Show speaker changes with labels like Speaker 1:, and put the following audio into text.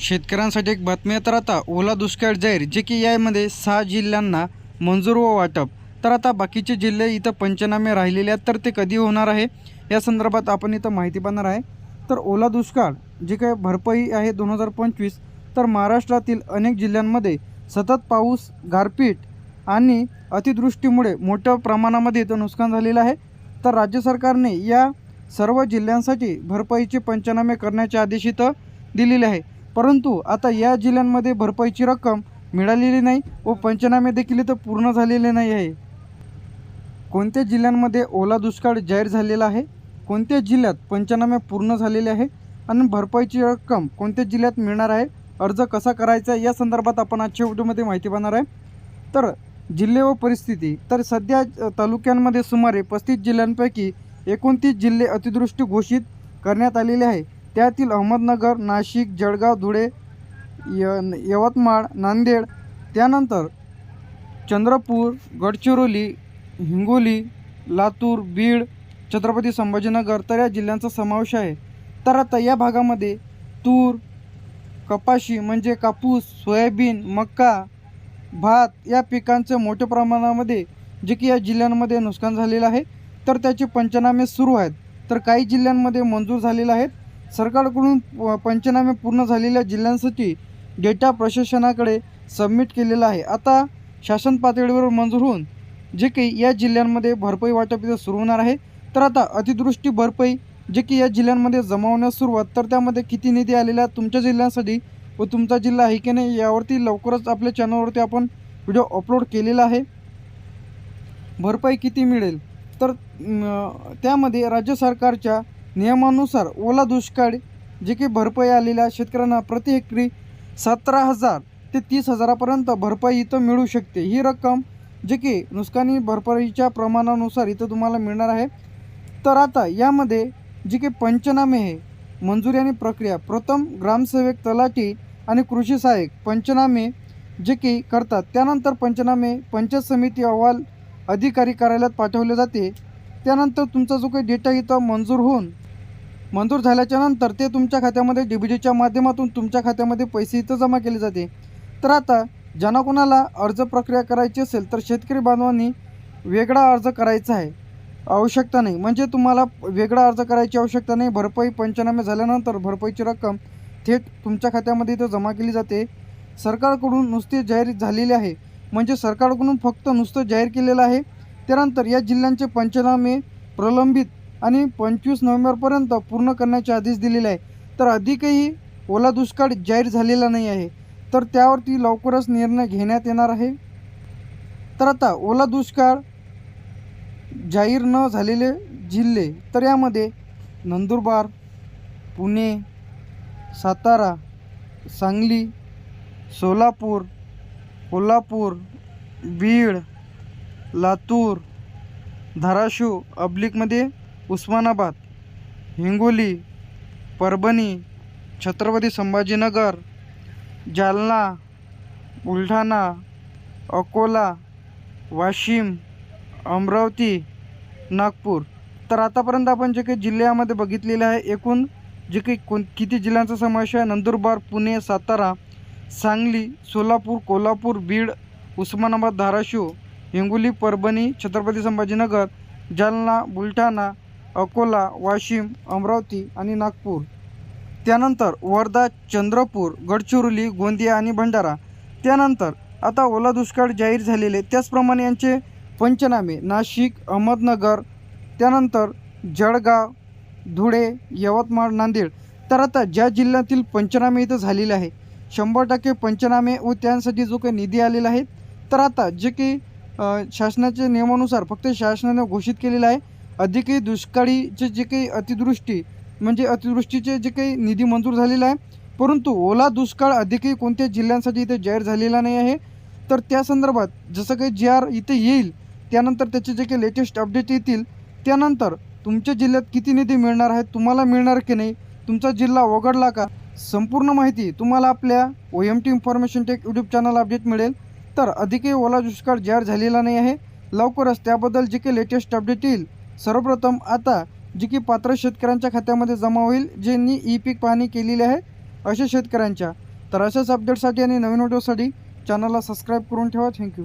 Speaker 1: शेतकऱ्यांसाठी एक बातमी तर आता ओला दुष्काळ जाहीर जे की यामध्ये सहा जिल्ह्यांना मंजूर व वाटप. तर आता बाकीचे जिल्हे इथं पंचनामे राहिलेले आहेत तर ते कधी होणार आहे? या संदर्भात आपण इथं माहिती पाहणार आहे. तर ओला दुष्काळ जे काही भरपाई आहे दोन हजार पंचवीस तर महाराष्ट्रातील अनेक जिल्ह्यांमध्ये सतत पाऊस गारपीट आणि अतिवृष्टीमुळे मोठ्या प्रमाणामध्ये इथं नुकसान झालेलं आहे. तर राज्य सरकारने या सर्व जिल्ह्यांसाठी भरपाईचे पंचनामे करण्याचे आदेश इथं दिलेले आहे. परंतु आता या जिल्ह्यांमध्ये भरपाईची रक्कम मिळालेली नाही व पंचनामे देखील इथं पूर्ण झालेले नाही आहे. कोणत्या जिल्ह्यांमध्ये ओला दुष्काळ जाहीर झालेला आहे? कोणत्या जिल्ह्यात पंचनामे पूर्ण झालेले आहे? आणि भरपाईची रक्कम कोणत्या जिल्ह्यात मिळणार आहे? अर्ज कसा करायचा या संदर्भात आपण आजच्या व्हिडिओमध्ये माहिती पाहणार आहे. तर जिल्हे व परिस्थिती तर सध्या तालुक्यांमध्ये सुमारे पस्तीस जिल्ह्यांपैकी एकोणतीस जिल्हे अतिदृष्टी घोषित करण्यात आलेले आहे. त्यातील अहमदनगर नाशिक जळगाव धुळे य यवतमाळ नांदेड त्यानंतर चंद्रपूर गडचिरोली हिंगोली लातूर बीड छत्रपती संभाजीनगर तर या जिल्ह्यांचा समावेश आहे. तर आता या भागामध्ये तूर कपाशी म्हणजे कापूस सोयाबीन मका भात या पिकांचे मोठ्या प्रमाणामध्ये जे की या जिल्ह्यांमध्ये नुकसान झालेलं आहे. तर त्याचे पंचनामे सुरू आहेत. तर काही जिल्ह्यांमध्ये मंजूर झालेले आहेत. सरकारकडून प- पंचनामे पूर्ण झालेल्या जिल्ह्यांसाठी डेटा प्रशासनाकडे सबमिट केलेला आहे. आता शासन पातळीवर मंजूर होऊन जे काही या जिल्ह्यांमध्ये भरपाई वाटप इथं सुरू होणार आहे. तर आता अतिदृष्टी भरपाई जे की या जिल्ह्यांमध्ये जमावण्यास सुरुवात तर त्यामध्ये किती निधी आलेला आहे तुमच्या जिल्ह्यांसाठी व तुमचा जिल्हा आहे की नाही यावरती लवकरच आपल्या चॅनलवरती आपण व्हिडिओ अपलोड केलेला आहे. भरपाई किती मिळेल? तर त्यामध्ये राज्य सरकारच्या नियमानुसार ओला दुष्काळ जे की भरपाई आलेल्या शेतकऱ्यांना प्रति हेक्टरी सतरा हजार ते तीस हजारापर्यंत भरपाई इथं मिळू शकते. ही रक्कम जे की नुकसानी भरपाईच्या प्रमाणानुसार इथं तुम्हाला मिळणार आहे. तर आता यामध्ये जे की पंचनामे आहे मंजुरी आणि प्रक्रिया प्रथम ग्रामसेवक तलाठी आणि कृषी सहाय्यक पंचनामे जे की करतात. त्यानंतर पंचनामे पंचायत समिती अहवाल अधिकारी कार्यालयात पाठवले जाते. त्यानंतर तुमचा जो काही डेटा इथं मंजूर होऊन मंजूर झाल्याच्यानंतर ते तुमच्या खात्यामध्ये डी बी डीच्या माध्यमातून तुमच्या खात्यामध्ये पैसे इथं जमा केले जाते. तर आता ज्यांना कोणाला अर्ज प्रक्रिया करायची असेल तर शेतकरी बांधवांनी वेगळा अर्ज करायचा आहे. आवश्यकता नाही. म्हणजे तुम्हाला वेगळा अर्ज करायची आवश्यकता नाही. भरपाई पंचनामे झाल्यानंतर भरपाईची रक्कम थेट तुमच्या खात्यामध्ये इथं जमा केली जाते. सरकारकडून नुसते जाहीर झालेले आहे. म्हणजे सरकारकडून फक्त नुसतं जाहीर केलेलं आहे. त्यानंतर या जिल्ह्यांचे पंचनामे प्रलंबित आणि पंचवीस नोव्हेंबरपर्यंत पूर्ण करण्याचे आदेश दिलेले आहे तर अधिकही ओला दुष्काळ जाहीर झालेला नाही आहे. तर त्यावरती लवकरच निर्णय घेण्यात येणार आहे. तर आता ओला दुष्काळ जाहीर न झालेले जिल्हे तर यामध्ये नंदुरबार पुणे सातारा सांगली सोलापूर कोल्हापूर बीड लातूर धाराशिव अब्लिकमध्ये उस्मानाबाद हिंगोली परभणी छत्रपती संभाजीनगर जालना बुलढाणा अकोला वाशिम अमरावती नागपूर. तर आतापर्यंत आपण जे काही जिल्ह्यामध्ये बघितलेले आहे एकूण जे काही कोण किती जिल्ह्यांचा समावेश आहे नंदुरबार पुणे सातारा सांगली सोलापूर कोल्हापूर बीड उस्मानाबाद धाराशिव हिंगोली परभणी छत्रपती संभाजीनगर जालना बुलढाणा अकोला वाशिम अमरावती आणि नागपूर. त्यानंतर वर्धा चंद्रपूर गडचिरोली गोंदिया आणि भंडारा. त्यानंतर आता ओला दुष्काळ जाहीर झालेले त्याचप्रमाणे यांचे पंचनामे नाशिक अहमदनगर त्यानंतर जळगाव धुळे यवतमाळ नांदेड. तर आता ज्या जिल्ह्यातील पंचनामे इथं झालेले आहे शंभर टक्के पंचनामे व त्यांसाठी जो काही निधी आलेला आहे तर आता जे काही शासनाच्या नियमानुसार फक्त शासनाने घोषित केलेलं आहे अधिकही दुष्काळीचे जे काही अतिदृष्टी म्हणजे अतिवृष्टीचे जे काही निधी मंजूर झालेला आहे परंतु ओला दुष्काळ अधिकही कोणत्या जिल्ह्यांसाठी इथे जाहीर झालेला नाही आहे तर त्या संदर्भात जसं काही जी आर इथे येईल त्यानंतर त्याचे जे काही लेटेस्ट अपडेट येतील त्यानंतर तुमच्या जिल्ह्यात किती निधी मिळणार आहे तुम्हाला मिळणार की नाही तुमचा जिल्हा वगळला का संपूर्ण माहिती तुम्हाला आपल्या O M T information tech YouTube channel update मिळेल. तर अधिकही ओला दुष्काळ जाहीर झालेला नाही आहे. लवकरच त्याबद्दल जे काही लेटेस्ट अपडेट येईल सर्वप्रथम आता जी की पात्र शेतकऱ्यांच्या खात्यामध्ये जमा होईल ज्यांनी ई पीक पाहणी केलेली आहे अशा शेतकऱ्यांच्या. तर अशाच अपडेटसाठी आणि नवीन व्हिडिओसाठी चॅनलला सबस्क्राईब करून ठेवा. थँक्यू